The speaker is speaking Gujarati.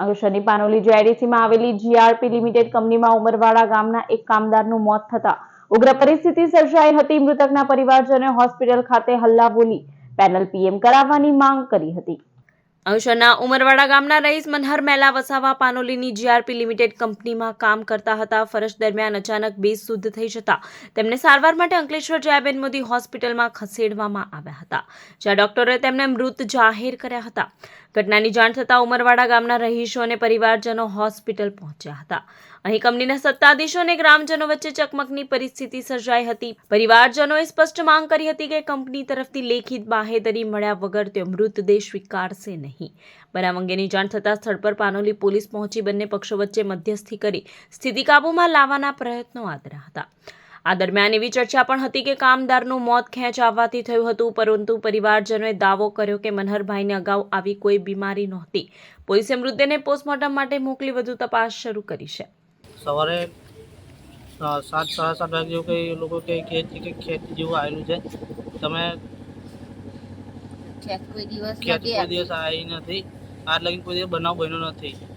અંકલેશ્વરની પાનોલી જીઆઈડીસીમાં આવેલી જીઆરપી લિમિટેડ કંપનીમાં ઉમરવાડા ગામના એક કામદારનું મોત થતા ઉગ્ર પરિસ્થિતિ સર્જાઈ હતી. મૃતકના પરિવારજનોએ હોસ્પિટલ ખાતે હલ્લા બોલી પેનલ પીએમ કરાવવાની માંગ કરી હતી. અંશના ઉમરવાડા ગામના રહીશ મનહર મેલા વસાવા પાનોલીની જીઆરપી લિમિટેડ કંપનીમાં કામ કરતા હતા. ફરજ દરમિયાન અચાનક બેશુદ્ધ થઈ જતા તેમને સારવાર માટે અંકલેશ્વર જયાબેન મોદી હોસ્પિટલમાં ખસેડવામાં આવ્યા હતા, જ્યાં ડોક્ટરોએ તેમને મૃત જાહેર કર્યા હતા. ઘટનાની જાણ થતાં ઉમરવાડા ગામના રહીશો અને પરિવારજનો હોસ્પિટલ પહોંચ્યા હતા. અહીં કંપનીના સત્તાધીશો અને ગ્રામજનો વચ્ચે ચકમકની પરિસ્થિતિ સર્જાઈ હતી. પરિવારજનોએ સ્પષ્ટ માંગ કરી હતી કે કંપની તરફથી લેખિત બાહેદરી મળ્યા વગર તેઓ મૃતદેહ સ્વીકારશે નહીં. બનાવ અંગેની જાણ થતાં સ્થળ પર પાનોલી પોલીસ પહોંચી બંને પક્ષો વચ્ચે મધ્યસ્થી કરી સ્થિતિ કાબૂમાં લાવવાના પ્રયત્નો આદર્યા હતા. આ દરમિયાન એવી ચર્ચા પણ હતી કે કામદારનું મોત ખેંચ આવવાથી થયું હતું પરંતુ પરિવારજનોએ દાવો કર્યો કે મનહરભાઈને અગાઉ આવી કોઈ બીમારી નહોતી. પોલીસે મૃતદેહને પોસ્ટમોર્ટમ માટે મોકલી વધુ તપાસ શરૂ કરી છે. સવારે સાત સાડા સાત વાગે જેવું કંઈ એ લોકો કંઈ કહે છે કે ખેત જેવું આવેલું છે. તમે ખેત કોઈ દિવસ આવી નથી. આજ લગીને કોઈ દિવસ બનાવ બન્યો નથી.